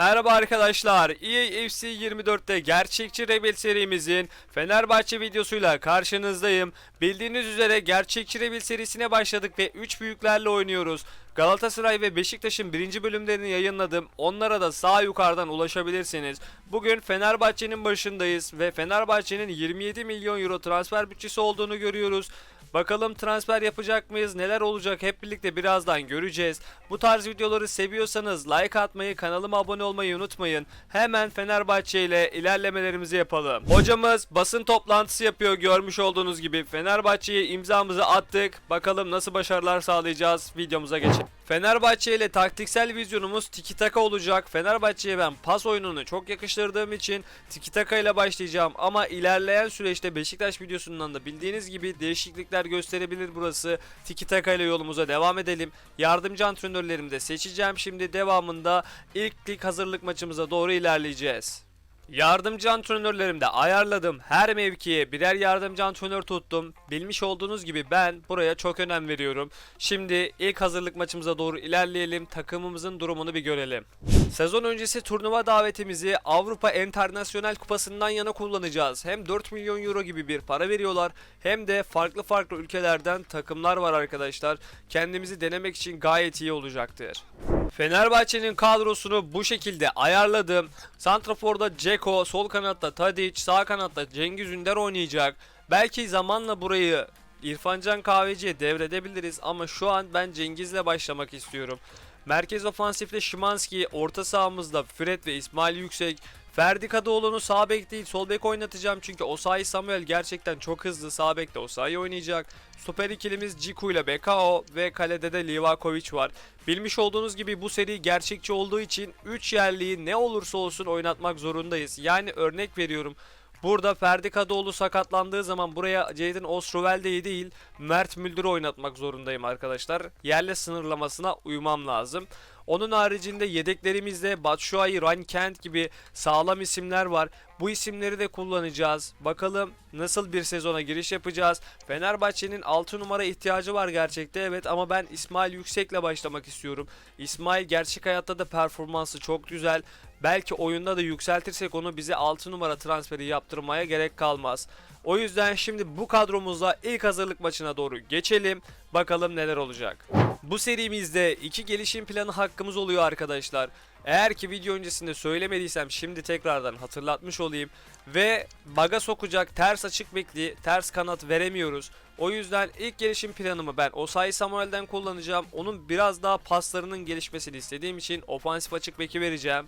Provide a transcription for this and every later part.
Merhaba arkadaşlar. EA FC 24'te gerçekçi Rebel serimizin Fenerbahçe videosuyla karşınızdayım. Bildiğiniz üzere gerçekçi Rebel serisine başladık ve 3 büyüklerle oynuyoruz. Galatasaray ve Beşiktaş'ın birinci bölümlerini yayınladım. Onlara da sağ yukarıdan ulaşabilirsiniz. Bugün Fenerbahçe'nin başındayız ve Fenerbahçe'nin 27 milyon euro transfer bütçesi olduğunu görüyoruz. Bakalım transfer yapacak mıyız? Neler olacak? Hep birlikte birazdan göreceğiz. Bu tarz videoları seviyorsanız like atmayı, kanalıma abone olmayı unutmayın. Hemen Fenerbahçe ile ilerlemelerimizi yapalım. Hocamız basın toplantısı yapıyor görmüş olduğunuz gibi. Fenerbahçe'ye imzamızı attık. Bakalım nasıl başarılar sağlayacağız? Videomuza geçelim. Fenerbahçe ile taktiksel vizyonumuz tiki taka olacak. Fenerbahçe'ye ben pas oyununu çok yakıştırdığım için tiki taka ile başlayacağım. Ama ilerleyen süreçte Beşiktaş videosundan da bildiğiniz gibi değişiklikler gösterebilir burası. Tiki taka ile yolumuza devam edelim. Yardımcı antrenörlerimi de seçeceğim. Şimdi devamında ilk lig hazırlık maçımıza doğru ilerleyeceğiz. Yardımcı antrenörlerimi de ayarladım. Her mevkiye birer yardımcı antrenör tuttum. Bilmiş olduğunuz gibi ben buraya çok önem veriyorum. Şimdi ilk hazırlık maçımıza doğru ilerleyelim. Takımımızın durumunu bir görelim. Sezon öncesi turnuva davetimizi Avrupa Enternasyonel Kupası'ndan yana kullanacağız. Hem 4 milyon euro gibi bir para veriyorlar hem de farklı farklı ülkelerden takımlar var arkadaşlar. Kendimizi denemek için gayet iyi olacaktır. Fenerbahçe'nin kadrosunu bu şekilde ayarladım. Santrafor'da Ceko, sol kanatta Tadic, sağ kanatta Cengiz Ünder oynayacak. Belki zamanla burayı İrfancan Kahveci'ye devredebiliriz ama şu an ben Cengiz'le başlamak istiyorum. Merkez ofansifte Şimanski, orta sahamızda Fred ve İsmail Yüksek. Ferdi Kadıoğlu'nu sağ bek değil sol bek oynatacağım çünkü Osayi Samuel gerçekten çok hızlı sağ bekte Osayi oynayacak. Stoper ikilimiz Ciku ile Bekao ve kalede de Livakovic var. Bilmiş olduğunuz gibi bu seri gerçekçi olduğu için 3 yerliyi ne olursa olsun oynatmak zorundayız. Yani örnek veriyorum. Burada Ferdi Kadıoğlu sakatlandığı zaman buraya Jadon Ostrovelde'yi değil Mert Müldür'ü oynatmak zorundayım arkadaşlar. Yerle sınırlamasına uymam lazım. Onun haricinde yedeklerimizde Batshuayi, Ryan Kent gibi sağlam isimler var. Bu isimleri de kullanacağız. Bakalım nasıl bir sezona giriş yapacağız. Fenerbahçe'nin 6 numara ihtiyacı var gerçekte evet ama ben İsmail Yüksek'le başlamak istiyorum. İsmail gerçek hayatta da performansı çok güzel. Belki oyunda da yükseltirsek onu bize 6 numara transferi yaptırmaya gerek kalmaz. O yüzden şimdi bu kadromuzla ilk hazırlık maçına doğru geçelim. Bakalım neler olacak. Bu serimizde iki gelişim planı hakkımız oluyor arkadaşlar. Eğer ki video öncesinde söylemediysem şimdi tekrardan hatırlatmış olayım. Ve baga sokacak ters açık bekli, ters kanat veremiyoruz. O yüzden ilk gelişim planımı ben Osayi Samuel'den kullanacağım. Onun biraz daha paslarının gelişmesini istediğim için ofansif açık beki vereceğim.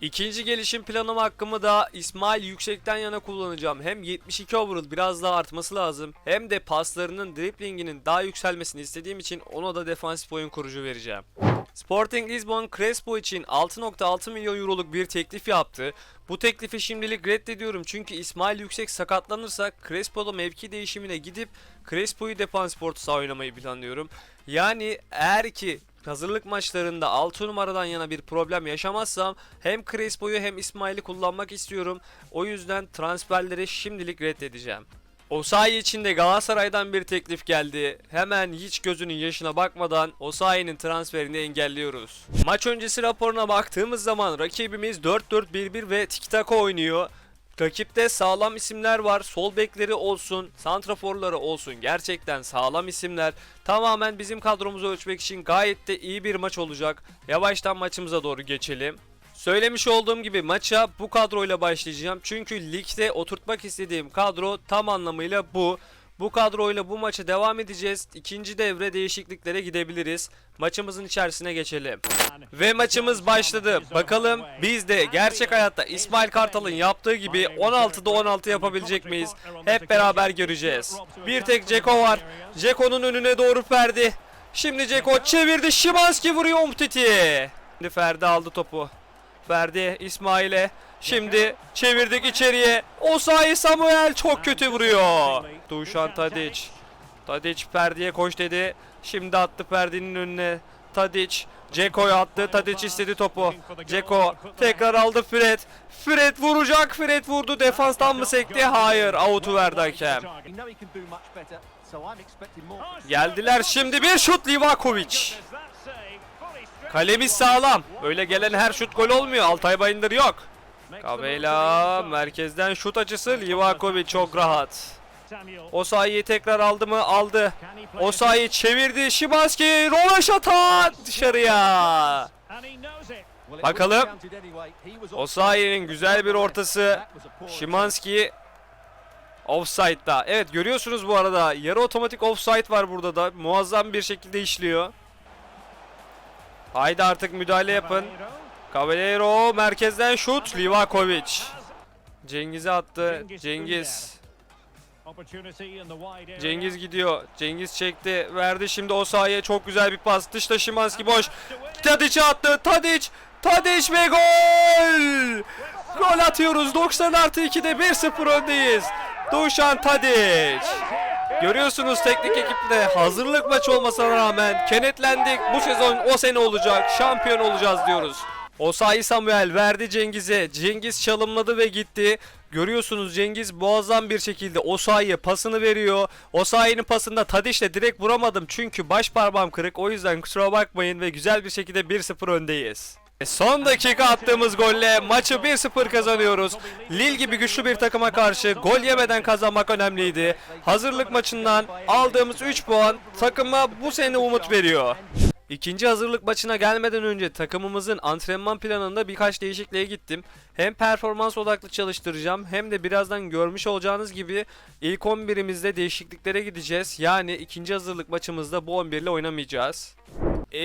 İkinci gelişim planım hakkımı da İsmail Yüksek'ten yana kullanacağım. Hem 72 overall biraz daha artması lazım. Hem de paslarının driplinginin daha yükselmesini istediğim için ona da defansif oyun kurucu vereceğim. Sporting Lisbon Crespo için 6.6 milyon euroluk bir teklif yaptı. Bu teklifi şimdilik reddediyorum çünkü İsmail Yüksek sakatlanırsa Crespo'da mevki değişimine gidip Crespo'yu defansif orta saha oynamayı planlıyorum. Yani eğer ki hazırlık maçlarında 6 numaradan yana bir problem yaşamazsam hem Crespo'yu hem İsmail'i kullanmak istiyorum. O yüzden transferleri şimdilik reddedeceğim. Osayi için de Galatasaray'dan bir teklif geldi. Hemen hiç gözünün yaşına bakmadan Osayi'nin transferini engelliyoruz. Maç öncesi raporuna baktığımız zaman rakibimiz 4-4-1-1 ve tiki taka oynuyor. Rakipte sağlam isimler var. Sol bekleri olsun, santraforları olsun. Gerçekten sağlam isimler. Tamamen bizim kadromuzu ölçmek için gayet de iyi bir maç olacak. Yavaştan maçımıza doğru geçelim. Söylemiş olduğum gibi maça bu kadroyla başlayacağım. Çünkü ligde oturtmak istediğim kadro tam anlamıyla bu. Bu kadroyla bu maça devam edeceğiz. İkinci devre değişikliklere gidebiliriz. Maçımızın içerisine geçelim. Ve maçımız başladı. Bakalım biz de gerçek hayatta İsmail Kartal'ın yaptığı gibi 16'da 16 yapabilecek miyiz? Hep beraber göreceğiz. Bir tek Ceko var. Ceko'nun önüne doğru Ferdi. Şimdi Ceko çevirdi. Şimanski vuruyor Umtiti. Şimdi Ferdi aldı topu. Ferdi İsmail'e. Şimdi çevirdik içeriye. Osayi Samuel çok kötü vuruyor. Duşan Tadic. Tadic Ferdi'ye koş dedi. Şimdi attı Ferdi'nin önüne. Tadic. Ceko'ya attı. Tadic istedi topu. Ceko tekrar aldı Fred. Fred vuracak. Fred vurdu. Defanstan mı sekti? Hayır. Out'u verdi hakem. Geldiler şimdi bir şut Livakovic. Kalemiz sağlam. Öyle gelen her şut gol olmuyor. Altay Bayındır yok. Kavela merkezden şut açısı Livakovic çok rahat. O sayıyı tekrar aldı mı? Aldı. O sayıyı çevirdi. Şimanski Rovaşata dışarıya. Bakalım. Osayi'nin güzel bir ortası. Şimanski offside'da. Evet görüyorsunuz bu arada. Yarı otomatik offside var burada da. Muazzam bir şekilde işliyor. Haydi artık müdahale yapın. Caballero merkezden şut. Livakovic. Cengiz'e attı. Cengiz. Cengiz gidiyor. Cengiz çekti. Verdi şimdi o sahaya çok güzel bir pas. Dışta Şimanski boş. Tadic attı. Tadic. Tadic ve gol. Gol atıyoruz. 90 artı 2'de 1-0 öndeyiz. Dušan Tadic. Görüyorsunuz teknik ekiple hazırlık maçı olmasına rağmen kenetlendik. Bu sezon o sene olacak. Şampiyon olacağız diyoruz. Osayi Samuel verdi Cengiz'e. Cengiz çalımladı ve gitti. Görüyorsunuz Cengiz muazzam bir şekilde Osayi'ye pasını veriyor. Osayi'nin pasında Tadiş'le direkt vuramadım çünkü baş parmağım kırık. O yüzden kusura bakmayın ve güzel bir şekilde 1-0 öndeyiz. E, Son dakika attığımız golle maçı 1-0 kazanıyoruz. Lille gibi güçlü bir takıma karşı gol yemeden kazanmak önemliydi. Hazırlık maçından aldığımız 3 puan takıma bu sene umut veriyor. İkinci hazırlık maçına gelmeden önce takımımızın antrenman planında birkaç değişikliğe gittim. Hem performans odaklı çalıştıracağım hem de birazdan görmüş olacağınız gibi ilk 11'imizde değişikliklere gideceğiz. Yani ikinci hazırlık maçımızda bu 11 ile oynamayacağız.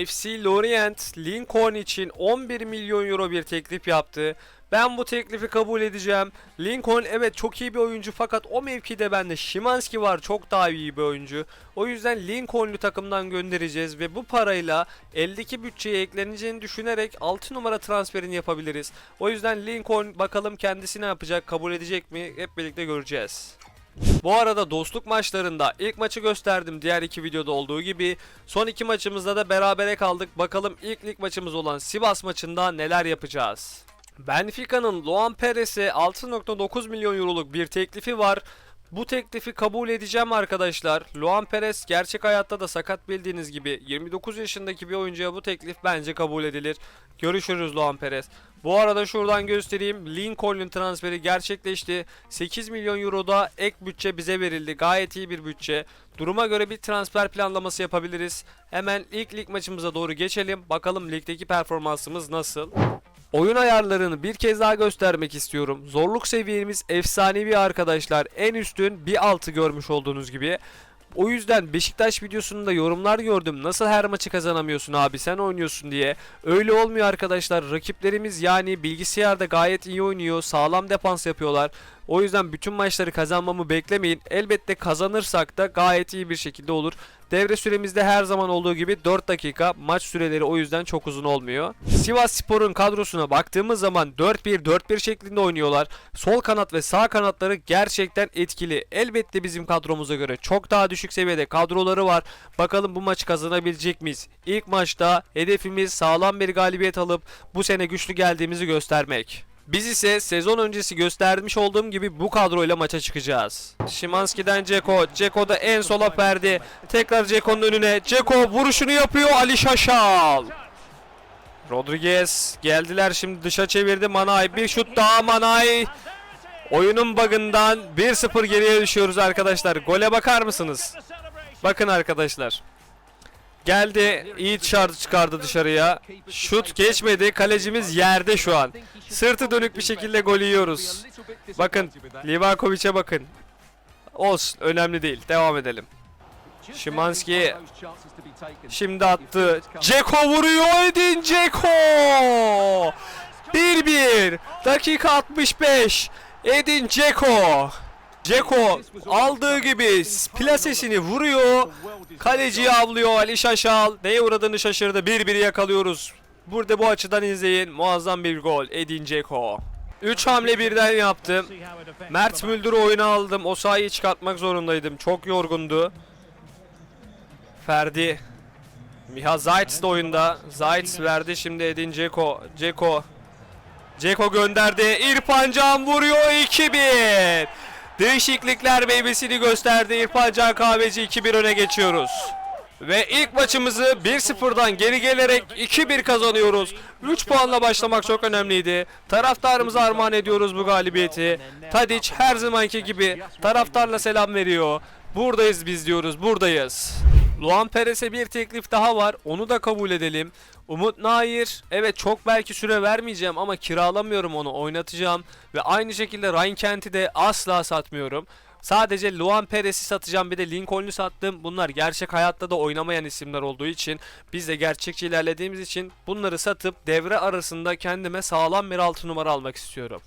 FC Lorient Lincoln için 11 milyon euro bir teklif yaptı. Ben bu teklifi kabul edeceğim. Lincoln evet çok iyi bir oyuncu fakat o mevkide bende Şimanski var çok daha iyi bir oyuncu. O yüzden Lincoln'lu takımdan göndereceğiz ve bu parayla eldeki bütçeye ekleneceğini düşünerek 6 numara transferini yapabiliriz. O yüzden Lincoln bakalım kendisi ne yapacak kabul edecek mi hep birlikte göreceğiz. Bu arada dostluk maçlarında ilk maçı gösterdim diğer iki videoda olduğu gibi. Son iki maçımızda da berabere kaldık. Bakalım ilk lig maçımız olan Sivas maçında neler yapacağız. Benfica'nın Luan Perez'e 6.9 milyon euroluk bir teklifi var. Bu teklifi kabul edeceğim arkadaşlar. Luan Perez gerçek hayatta da sakat bildiğiniz gibi 29 yaşındaki bir oyuncuya bu teklif bence kabul edilir. Görüşürüz Luan Perez. Bu arada şuradan göstereyim. Lincoln'un transferi gerçekleşti. 8 milyon euroda ek bütçe bize verildi. Gayet iyi bir bütçe. Duruma göre bir transfer planlaması yapabiliriz. Hemen ilk lig maçımıza doğru geçelim. Bakalım ligdeki performansımız nasıl? Oyun ayarlarını bir kez daha göstermek istiyorum. Zorluk seviyemiz efsanevi arkadaşlar. En üstün bir altı görmüş olduğunuz gibi. O yüzden Beşiktaş videosunda yorumlar gördüm. Nasıl her maçı kazanamıyorsun abi sen oynuyorsun diye. Öyle olmuyor arkadaşlar. Rakiplerimiz yani bilgisayarda gayet iyi oynuyor. Sağlam defans yapıyorlar. O yüzden bütün maçları kazanmamı beklemeyin. Elbette kazanırsak da gayet iyi bir şekilde olur. Devre süremizde her zaman olduğu gibi 4 dakika. Maç süreleri o yüzden çok uzun olmuyor. Sivas Spor'un kadrosuna baktığımız zaman 4-1-4-1 şeklinde oynuyorlar. Sol kanat ve sağ kanatları gerçekten etkili. Elbette bizim kadromuza göre çok daha düşük seviyede kadroları var. Bakalım bu maçı kazanabilecek miyiz? İlk maçta hedefimiz sağlam bir galibiyet alıp bu sene güçlü geldiğimizi göstermek. Biz ise sezon öncesi göstermiş olduğum gibi bu kadroyla maça çıkacağız. Şimanski'den Ceko. Ceko da en sola perdi. Tekrar Ceko'nun önüne. Ceko vuruşunu yapıyor. Ali Şaşal. Rodriguez geldiler şimdi dışa çevirdi Manay. Bir şut daha Manay. Oyunun bug'ından 1-0 geriye düşüyoruz arkadaşlar. Gole bakar mısınız? Bakın arkadaşlar. Geldi. iyi dışarı çıkardı dışarıya. Şut geçmedi. Kalecimiz yerde şu an. Sırtı dönük bir şekilde gol yiyoruz. Bakın Livakovic'e bakın. Olsun önemli değil. Devam edelim. Şimanski şimdi attı. Ceko vuruyor Edin Ceko. 1-1. Dakika 65. Edin Ceko. Ceko aldığı gibi plasesini vuruyor. Kaleciyi avlıyor Ali Şaşal. Neye uğradığını şaşırdı. 1-1 yakalıyoruz. Burada bu açıdan izleyin. Muazzam bir gol. Edin Ceko. 3 hamle birden yaptım. Mert Müldür'ü oyuna aldım. O sahayı çıkartmak zorundaydım. Çok yorgundu. Ferdi. Miha Zayt de oyunda. Zayt verdi şimdi Edin Ceko. Ceko. Ceko gönderdi. İrfan Can vuruyor 2-1. Değişiklikler meyvesini gösterdi. İrfan Can Kahveci 2-1 öne geçiyoruz. Ve ilk maçımızı 1-0'dan geri gelerek 2-1 kazanıyoruz. 3 puanla başlamak çok önemliydi. Taraftarımıza armağan ediyoruz bu galibiyeti. Tadic her zamanki gibi taraftarla selam veriyor. Buradayız biz diyoruz, buradayız. Luan Perez'e bir teklif daha var. Onu da kabul edelim. Umut Nair, evet çok belki süre vermeyeceğim ama kiralamıyorum onu, oynatacağım. Ve aynı şekilde Ryan Kent'i de asla satmıyorum. Sadece Luan Perez'i satacağım bir de Lincoln'u sattım. Bunlar gerçek hayatta da oynamayan isimler olduğu için biz de gerçekçi ilerlediğimiz için bunları satıp devre arasında kendime sağlam bir 6 numara almak istiyorum.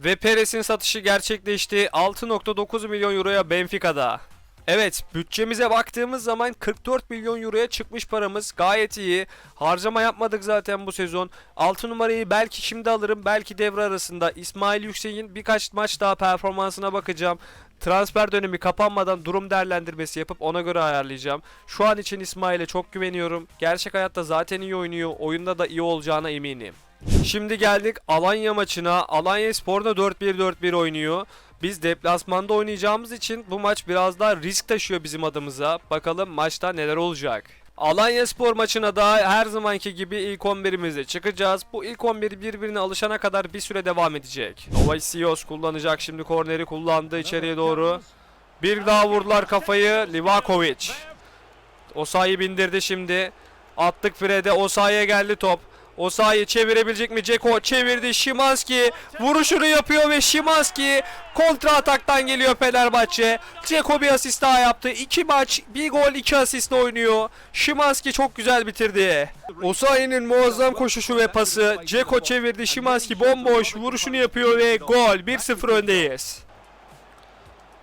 Ve Perez'in satışı gerçekleşti. 6.9 milyon euroya Benfica'da. Evet bütçemize baktığımız zaman 44 milyon euroya çıkmış paramız gayet iyi. Harcama yapmadık zaten bu sezon. 6 numarayı belki şimdi alırım belki devre arasında. İsmail Yüksek'in birkaç maç daha performansına bakacağım. Transfer dönemi kapanmadan durum değerlendirmesi yapıp ona göre ayarlayacağım. Şu an için İsmail'e çok güveniyorum. Gerçek hayatta zaten iyi oynuyor. Oyunda da iyi olacağına eminim. Şimdi geldik Alanya maçına. Alanya Spor'da 4-1-4-1 oynuyor. Biz deplasmanda oynayacağımız için bu maç biraz daha risk taşıyor bizim adımıza. Bakalım maçta neler olacak. Alanya Spor maçına da her zamanki gibi ilk 11'imizle çıkacağız. Bu ilk 11 birbirine alışana kadar bir süre devam edecek. Novasios kullanacak şimdi korneri kullandı içeriye doğru. Bir daha vurdular kafayı Livakovic. Osayi bindirdi şimdi. Attık Fred'e Osayi'ye geldi top. Osayi çevirebilecek mi? Ceko çevirdi. Şimanski vuruşunu yapıyor ve Şimanski kontra ataktan geliyor Fenerbahçe. Ceko bir asist daha yaptı. İki maç, bir gol, iki asistle oynuyor. Şimanski çok güzel bitirdi. Osayi'nin muazzam koşuşu ve pası. Ceko çevirdi. Şimanski bomboş vuruşunu yapıyor ve gol. 1-0 öndeyiz.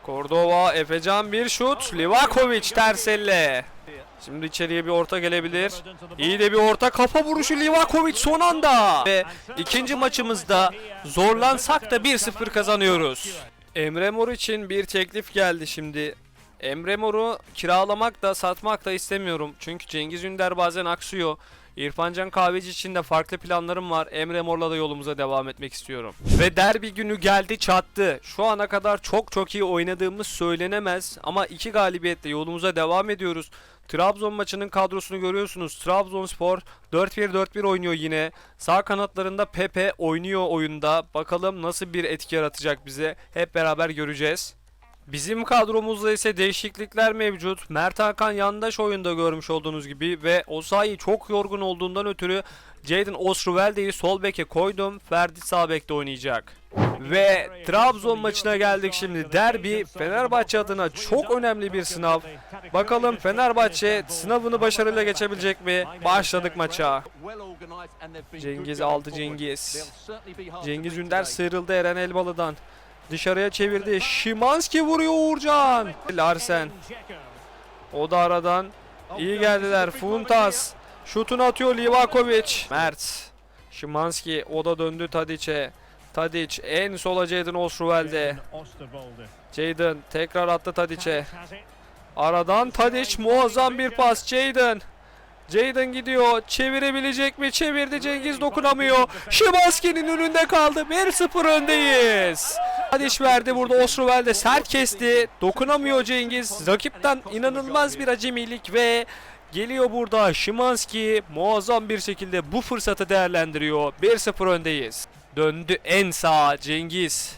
Cordova, Efecan bir şut. Livakovic ters elle. Şimdi içeriye bir orta gelebilir. İyi de bir orta kafa vuruşu Livakovic son anda. Ve ikinci maçımızda zorlansak da 1-0 kazanıyoruz. Emre Mor için bir teklif geldi şimdi. Emre Mor'u kiralamak da satmak da istemiyorum. Çünkü Cengiz Ünder bazen aksıyor. İrfancan Kahveci için de farklı planlarım var. Emre Mor'la da yolumuza devam etmek istiyorum. Ve derbi günü geldi çattı. Şu ana kadar çok çok iyi oynadığımız söylenemez. Ama iki galibiyetle yolumuza devam ediyoruz. Trabzon maçının kadrosunu görüyorsunuz. Trabzonspor 4-1-4-1 oynuyor yine. Sağ kanatlarında Pepe oynuyor oyunda. Bakalım nasıl bir etki yaratacak bize. Hep beraber göreceğiz. Bizim kadromuzda ise değişiklikler mevcut. Mert Hakan yandaş oyunda görmüş olduğunuz gibi ve Osayi çok yorgun olduğundan ötürü Jadon Osruvelde'yi sol beke koydum. Ferdi sağ bekte oynayacak. Ve Trabzon maçına geldik şimdi. Derbi Fenerbahçe adına çok önemli bir sınav. Bakalım Fenerbahçe sınavını başarıyla geçebilecek mi? Başladık maça. Cengiz aldı Cengiz. Cengiz Ünder sıyrıldı Eren Elbalı'dan. Dışarıya çevirdi. Şimanski vuruyor Uğurcan. Larsen. O da aradan. iyi geldiler. Funtas. Şutunu atıyor Livakovic. Mert. Şimanski. O da döndü Tadic'e. Tadic en sola Jadon Osruvel'de. Jadon tekrar attı Tadic'e. Aradan Tadic muazzam bir pas. Jadon. Jadon gidiyor. Çevirebilecek mi? Çevirdi. Cengiz dokunamıyor. Şimanski'nin önünde kaldı. 1-0 öndeyiz. Tadic verdi burada Osruvel de sert kesti. Dokunamıyor Cengiz. Rakipten inanılmaz bir acemilik ve geliyor burada Şimanski muazzam bir şekilde bu fırsatı değerlendiriyor. 1-0 öndeyiz. Döndü en sağ Cengiz.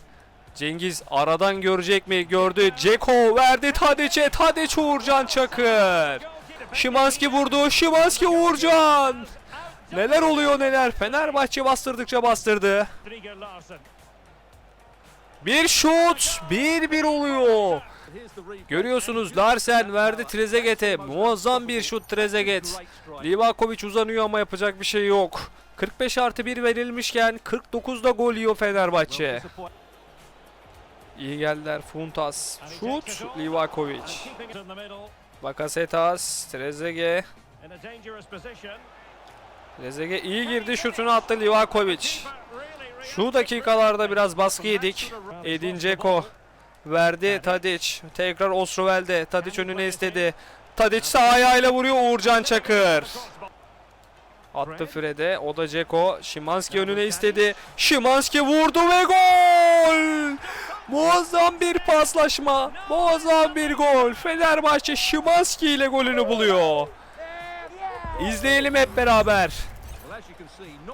Cengiz aradan görecek mi? Gördü. Ceko verdi Tadic'e. Tadic Uğurcan Çakır. Şimanski vurdu. Şimanski Uğurcan. Neler oluyor neler. Fenerbahçe bastırdıkça bastırdı. Bir şut. 1-1 oluyor. Görüyorsunuz Larsen verdi Trezeguet'e. Muazzam bir şut Trezeguet. Livakovic uzanıyor ama yapacak bir şey yok. 45 artı 1 verilmişken 49'da gol yiyor Fenerbahçe. İyi geldiler Funtas. Şut Livakovic. Bakasetas, Trezeguet. Trezeguet iyi girdi şutunu attı Livakovic. Şu dakikalarda biraz baskı yedik. Edin Dzeko verdi Tadic. Tekrar Osrovel'de. Tadic önüne istedi. Tadic sağ ayağıyla vuruyor Uğurcan Çakır. Attı Fred'e. O da Ceko. Şimanski önüne istedi. Şimanski vurdu ve gol! Muazzam bir paslaşma. Muazzam bir gol. Fenerbahçe Şimanski ile golünü buluyor. İzleyelim hep beraber.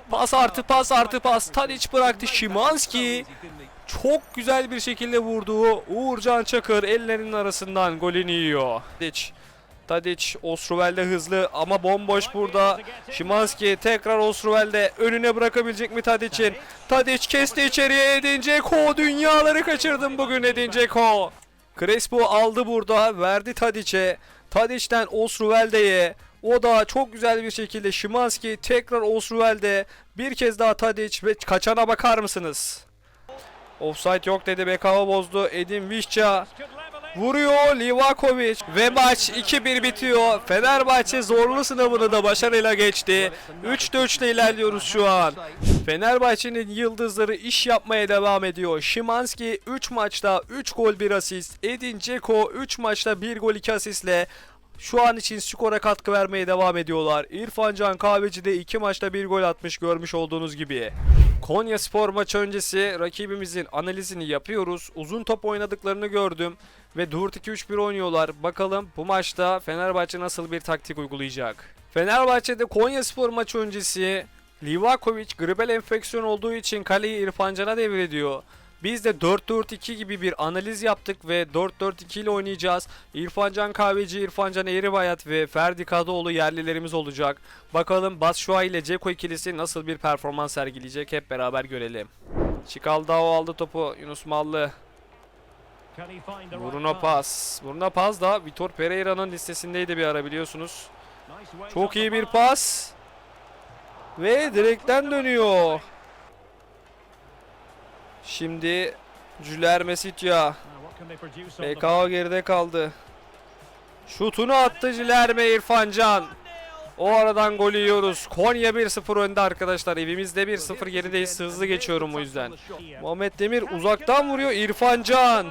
Pas artı pas artı pas. Tadic bıraktı Şimanski. Çok güzel bir şekilde vurdu. Uğurcan Çakır ellerinin arasından golünü yiyor. Tadic. Tadic Osruvel'de hızlı ama bomboş burada. Şimanski tekrar Osruvel'de önüne bırakabilecek mi Tadic'in? Tadic kesti içeriye Edin Dzeko. Dünyaları kaçırdım bugün Edin Dzeko. Crespo aldı burada verdi Tadic'e. Tadic'ten Osruvel'deye. O da çok güzel bir şekilde Şimanski tekrar Osruvel'de. Bir kez daha Tadic ve kaçana bakar mısınız? Offside yok dedi Bekava bozdu. Edin Vişça vuruyor Livakovic ve maç 2-1 bitiyor. Fenerbahçe zorlu sınavını da başarıyla geçti. 3'te 3 ile ilerliyoruz şu an. Fenerbahçe'nin yıldızları iş yapmaya devam ediyor. Şimanski 3 maçta 3 gol 1 asist. Edin Dzeko 3 maçta 1 gol 2 asistle şu an için skora katkı vermeye devam ediyorlar. İrfan Can Kahveci de 2 maçta 1 gol atmış görmüş olduğunuz gibi. Konya Spor maç öncesi rakibimizin analizini yapıyoruz. Uzun top oynadıklarını gördüm ve 4-2-3-1 oynuyorlar. Bakalım bu maçta Fenerbahçe nasıl bir taktik uygulayacak. Fenerbahçe'de Konya Spor maç öncesi Livakovic gribel enfeksiyon olduğu için kaleyi İrfan Can'a devrediyor. Biz de 4-4-2 gibi bir analiz yaptık ve 4-4-2 ile oynayacağız. İrfan Can Kahveci, İrfan Can Eğribayat ve Ferdi Kadıoğlu yerlilerimiz olacak. Bakalım Batshuayi ile Ceko ikilisi nasıl bir performans sergileyecek hep beraber görelim. Çikaldao aldı topu Yunus Mallı. Bruno pas. Bruno pas da Vitor Pereira'nın listesindeydi bir ara biliyorsunuz. Çok iyi bir pas. Ve direkten dönüyor. Şimdi Cüler Mesitya. PKO geride kaldı. Şutunu attı Cilerme İrfan Can. O aradan golü yiyoruz. Konya 1-0 önde arkadaşlar. Evimizde 1-0 gerideyiz. Hızlı geçiyorum o yüzden. Muhammed Demir uzaktan vuruyor İrfan Can.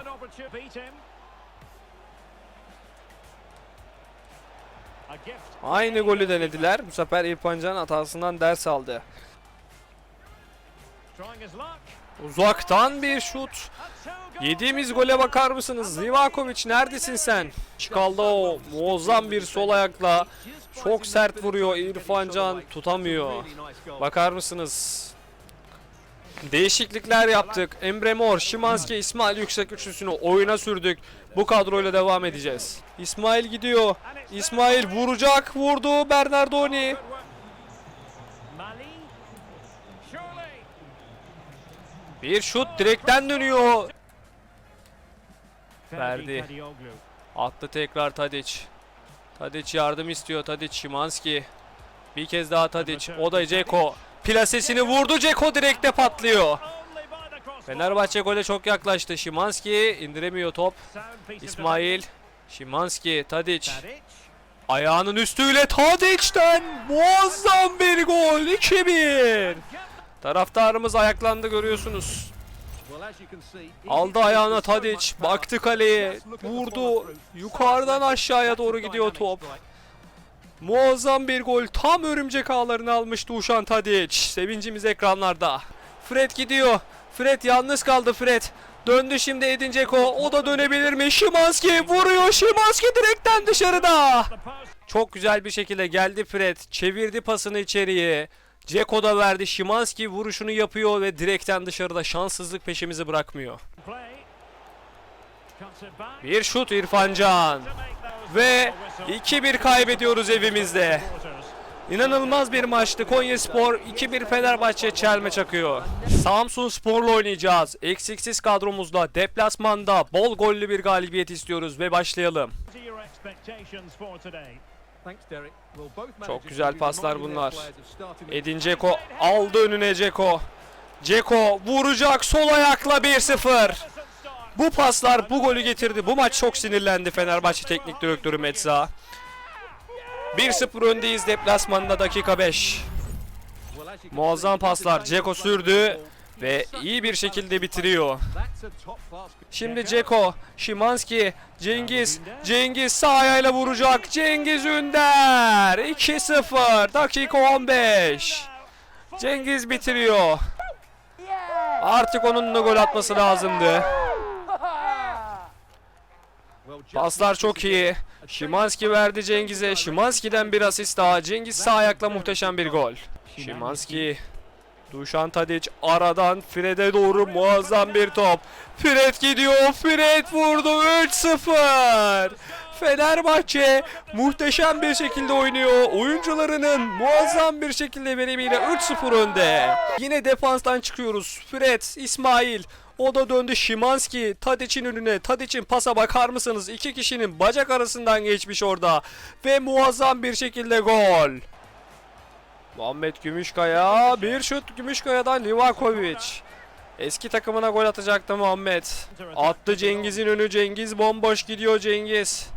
Aynı golü denediler. Bu sefer İrfan Can hatasından ders aldı. Uzaktan bir şut. Yediğimiz gole bakar mısınız? Livakovic neredesin sen? Çıkaldı o muazzam bir sol ayakla. Çok sert vuruyor İrfan Can tutamıyor. Bakar mısınız? Değişiklikler yaptık. Emre Mor, Şimanski, İsmail Yüksek üçlüsünü oyuna sürdük. Bu kadroyla devam edeceğiz. İsmail gidiyor. İsmail vuracak. Vurdu Bernardoni. Bir şut direkten dönüyor. Verdi. Attı tekrar Tadic. Tadic yardım istiyor. Tadic Şimanski. Bir kez daha Tadic. O da Ceko. Plasesini vurdu. Ceko direkte patlıyor. Fenerbahçe gole çok yaklaştı. Şimanski indiremiyor top. İsmail. Şimanski. Tadic. Ayağının üstüyle Tadic'ten muazzam bir gol. 2-1. Taraftarımız ayaklandı görüyorsunuz. Aldı ayağına Tadic, baktı kaleye, vurdu. Yukarıdan aşağıya doğru gidiyor top. Muazzam bir gol. Tam örümcek ağlarını almıştı Uşan Tadic. Sevincimiz ekranlarda. Fred gidiyor. Fred yalnız kaldı Fred. Döndü şimdi Edin Dzeko. O da dönebilir mi? Şimanski vuruyor. Şimanski direkten dışarıda. Çok güzel bir şekilde geldi Fred. Çevirdi pasını içeriye. Ceko da verdi. Şimanski vuruşunu yapıyor ve direkten dışarıda şanssızlık peşimizi bırakmıyor. Bir şut İrfan Can. Ve 2-1 kaybediyoruz evimizde. İnanılmaz bir maçtı. Konya Spor 2-1 Fenerbahçe çelme çakıyor. Samsun Spor'la oynayacağız. Eksiksiz kadromuzla deplasmanda bol gollü bir galibiyet istiyoruz ve başlayalım. Çok güzel paslar bunlar. Edin Dzeko aldı önüne Dzeko. Dzeko vuracak sol ayakla 1-0. Bu paslar bu golü getirdi. Bu maç çok sinirlendi Fenerbahçe Teknik Direktörü Metza. 1-0 öndeyiz deplasmanda dakika 5. Muazzam paslar Dzeko sürdü ve iyi bir şekilde bitiriyor. Şimdi Ceko, Şimanski, Cengiz, Cengiz sağ ayağıyla vuracak. Cengiz Ünder 2-0 dakika 15. Cengiz bitiriyor. Artık onun da gol atması lazımdı. Paslar çok iyi. Şimanski verdi Cengiz'e. Şimanski'den bir asist daha. Cengiz sağ ayakla muhteşem bir gol. Şimanski. Dušan Tadic aradan Fred'e doğru muazzam bir top. Fred gidiyor. Fred vurdu 3-0. Fenerbahçe muhteşem bir şekilde oynuyor. Oyuncularının muazzam bir şekilde verimiyle 3-0 önde. Yine defanstan çıkıyoruz. Fred, İsmail, o da döndü Şimanski Tadic'in önüne. Tadic'in pasa bakar mısınız? İki kişinin bacak arasından geçmiş orada. Ve muazzam bir şekilde gol. Muhammed Gümüşkaya. Bir şut Gümüşkaya'dan Livakovic. Eski takımına gol atacaktı Muhammed. Attı Cengiz'in önü. Cengiz bomboş gidiyor Cengiz.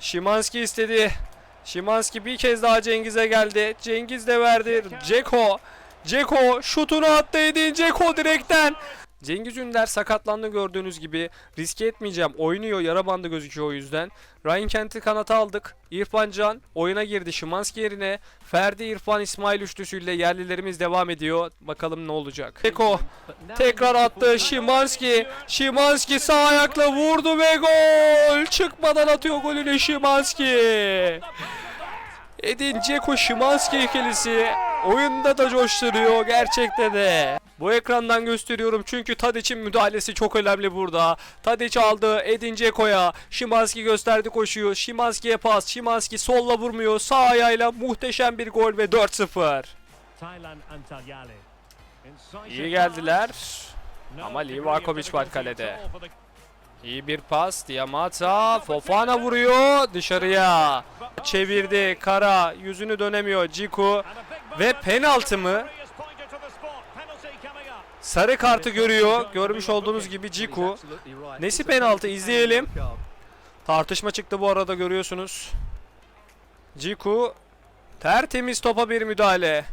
Şimanski istedi. Şimanski bir kez daha Cengiz'e geldi. Cengiz de verdi. Ceko. Ceko şutunu attı Edin Ceko direkten. Cengiz Ünder sakatlandı gördüğünüz gibi. Riske etmeyeceğim. Oynuyor. Yara bandı gözüküyor o yüzden. Ryan Kent'i kanata aldık. İrfan Can oyuna girdi. Şimanski yerine Ferdi, İrfan, İsmail üçlüsüyle yerlilerimiz devam ediyor. Bakalım ne olacak. Eko tekrar attı. Şimanski. Şimanski sağ ayakla vurdu ve gol. Çıkmadan atıyor golünü Şimanski. Edin Dzeko Şimanski ikilisi oyunda da coşturuyor gerçekte de. Bu ekrandan gösteriyorum çünkü Tadic'in müdahalesi çok önemli burada. Tadic aldı Edin Dzeko'ya. Şimanski gösterdi koşuyu. Şimanski'ye pas. Şimanski solla vurmuyor. Sağ ayağıyla muhteşem bir gol ve 4-0. İyi geldiler. Ama Livakovic var kalede. İyi bir pas. Diamata. Fofana vuruyor. Dışarıya. Çevirdi. Kara. Yüzünü dönemiyor. Ciku. Ve penaltı mı? Sarı kartı görüyor. Görmüş olduğunuz gibi Ciku. Nesi penaltı izleyelim. Tartışma çıktı bu arada görüyorsunuz. Ciku tertemiz topa bir müdahale.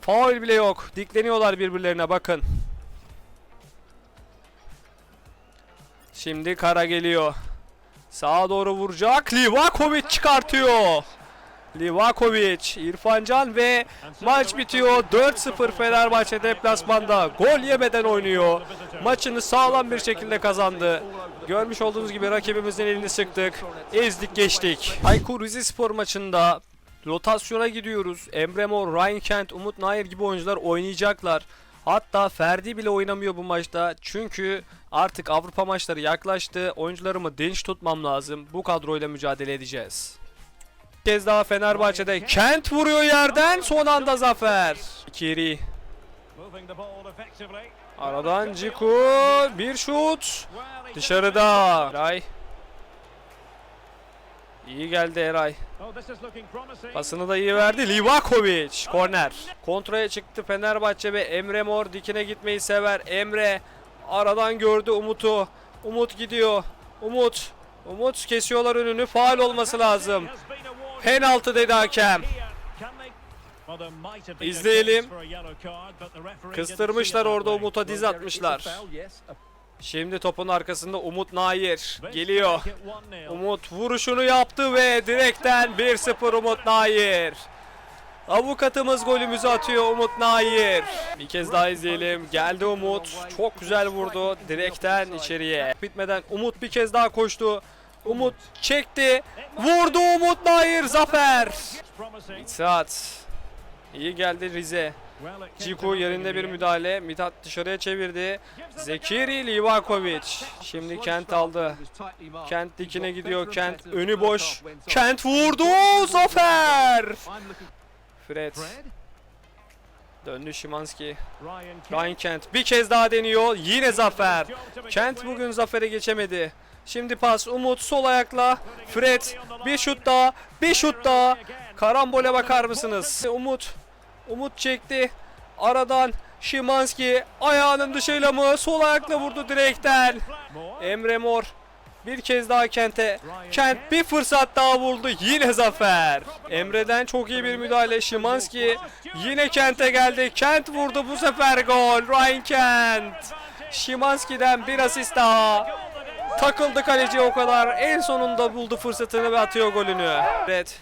Faul bile yok. Dikleniyorlar birbirlerine bakın. Şimdi Kara geliyor. Sağa doğru vuracak. Livakovic çıkartıyor. Livakovic, İrfan Can ve maç bitiyor. 4-0 Fenerbahçe deplasmanda. Gol yemeden oynuyor. Maçını sağlam bir şekilde kazandı. Görmüş olduğunuz gibi rakibimizin elini sıktık. Ezdik geçtik. Haykur Rizespor maçında rotasyona gidiyoruz. Emre Mor, Ryan Kent, Umut Nair gibi oyuncular oynayacaklar. Hatta Ferdi bile oynamıyor bu maçta. Çünkü artık Avrupa maçları yaklaştı. Oyuncularımı dinç tutmam lazım. Bu kadroyla mücadele edeceğiz. Bir kez daha Fenerbahçe'de Kent vuruyor yerden. Son anda zafer. Kiri. Aradan Ciku. Bir şut. Dışarıda. Eray. İyi geldi Eray. Pasını da iyi verdi. Livakovic. Korner. Kontraya çıktı Fenerbahçe ve Emre Mor dikine gitmeyi sever. Emre aradan gördü Umut'u. Umut gidiyor. Umut. Umut kesiyorlar önünü. Faal olması lazım. Penaltı dedi hakem. İzleyelim. Kıstırmışlar orada Umut'a diz atmışlar. Şimdi topun arkasında Umut Nair geliyor. Umut vuruşunu yaptı ve direkten 1-0 Umut Nair. Avukatımız golümüzü atıyor Umut Nair. Bir kez daha izleyelim. Geldi Umut. Çok güzel vurdu. Direkten içeriye. Bitmeden Umut bir kez daha koştu. Umut çekti. Vurdu Umut Nair. Zafer. İttihat. İyi geldi Rize. Ciku yerinde bir müdahale. Mithat dışarıya çevirdi. Zekiri Livakovic. Şimdi Kent aldı. Kent dikine gidiyor. Kent önü boş. Kent vurdu. Zafer. Fred. Döndü Şimanski. Ryan Kent bir kez daha deniyor. Yine zafer. Kent bugün zafere geçemedi. Şimdi pas Umut sol ayakla. Fred bir şut daha. Bir şut daha. Karambole bakar mısınız? Umut. Umut çekti. Aradan Şimanski ayağının dışıyla mı? Sol ayakla vurdu direkten. Emre Mor. Bir kez daha Kent'e. Kent bir fırsat daha vurdu. Yine zafer. Emre'den çok iyi bir müdahale. Şimanski yine Kent'e geldi. Kent vurdu bu sefer gol. Ryan Kent. Şimanski'den bir asist daha. Takıldı kaleci o kadar. En sonunda buldu fırsatını ve atıyor golünü. Evet.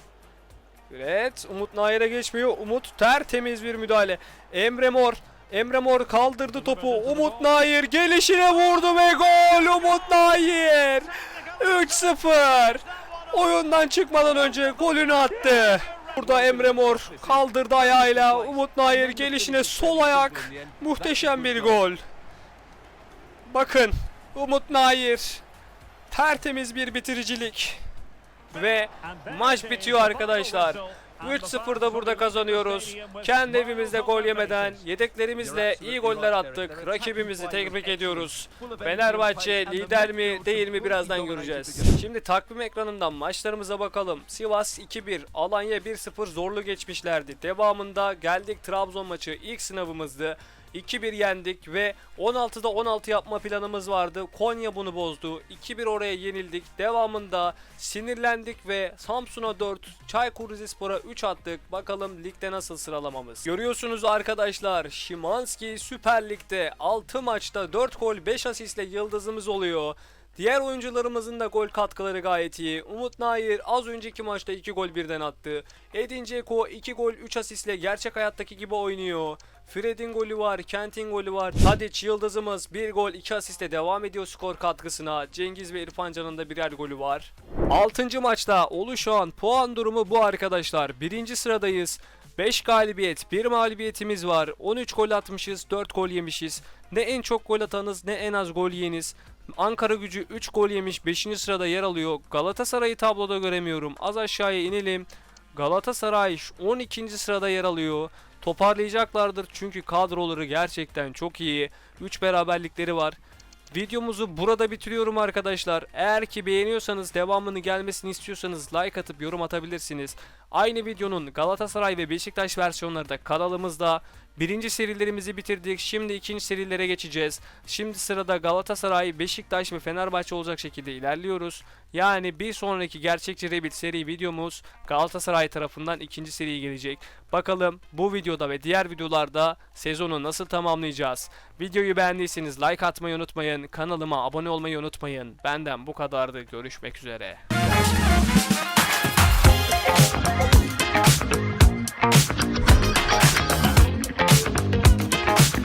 Evet. Umut Nair'e geçmiyor. Umut tertemiz bir müdahale. Emre Mor. Emre Mor kaldırdı topu. Umut Nair gelişine vurdu ve gol. Umut Nair. 3-0. Oyundan çıkmadan önce golünü attı. Burada Emre Mor kaldırdı ayağıyla. Umut Nayır gelişine sol ayak. Muhteşem bir gol. Bakın Umut Nayir tertemiz bir bitiricilik. Ve maç bitiyor arkadaşlar. 3-0'da burada kazanıyoruz. Kendi evimizde gol yemeden yedeklerimizle iyi goller attık. Rakibimizi tebrik ediyoruz. Fenerbahçe lider mi değil mi birazdan göreceğiz. Şimdi takvim ekranından maçlarımıza bakalım. Sivas 2-1, Alanya 1-0 zorlu geçmişlerdi. Devamında geldik Trabzon maçı ilk sınavımızdı. 2-1 yendik ve 16'da 16 yapma planımız vardı. Konya bunu bozdu. 2-1 oraya yenildik. Devamında sinirlendik ve Samsun'a 4, Çaykur Rizespor'a 3 attık. Bakalım ligde nasıl sıralamamız. Görüyorsunuz arkadaşlar Şimanski Süper Lig'de 6 maçta 4 gol 5 asistle yıldızımız oluyor. Diğer oyuncularımızın da gol katkıları gayet iyi. Umut Nayir az önceki maçta 2 gol birden attı. Edin Dzeko 2 gol 3 asistle gerçek hayattaki gibi oynuyor. Fred'in golü var, Kent'in golü var. Tadic yıldızımız 1 gol 2 asiste devam ediyor skor katkısına. Cengiz ve İrfan Can'ın da birer golü var. 6. maçta oluşan puan durumu bu arkadaşlar. 1. sıradayız. 5 galibiyet, 1 mağlubiyetimiz var. 13 gol atmışız, 4 gol yemişiz. Ne en çok gol atanız ne en az gol yiyeniz. Ankara gücü 3 gol yemiş 5. sırada yer alıyor. Galatasaray'ı tabloda göremiyorum. Az aşağıya inelim. Galatasaray 12. sırada yer alıyor. Toparlayacaklardır çünkü kadroları gerçekten çok iyi. 3 beraberlikleri var. Videomuzu burada bitiriyorum arkadaşlar. Eğer ki beğeniyorsanız devamını gelmesini istiyorsanız like atıp yorum atabilirsiniz. Aynı videonun Galatasaray ve Beşiktaş versiyonları da kanalımızda. Birinci serilerimizi bitirdik. Şimdi ikinci serilere geçeceğiz. Şimdi sırada Galatasaray, Beşiktaş ve Fenerbahçe olacak şekilde ilerliyoruz. Yani bir sonraki gerçekçi Rebuild seri videomuz Galatasaray tarafından ikinci seri gelecek. Bakalım bu videoda ve diğer videolarda sezonu nasıl tamamlayacağız. Videoyu beğendiyseniz like atmayı unutmayın. Kanalıma abone olmayı unutmayın. Benden bu kadardı. Görüşmek üzere. Thank you.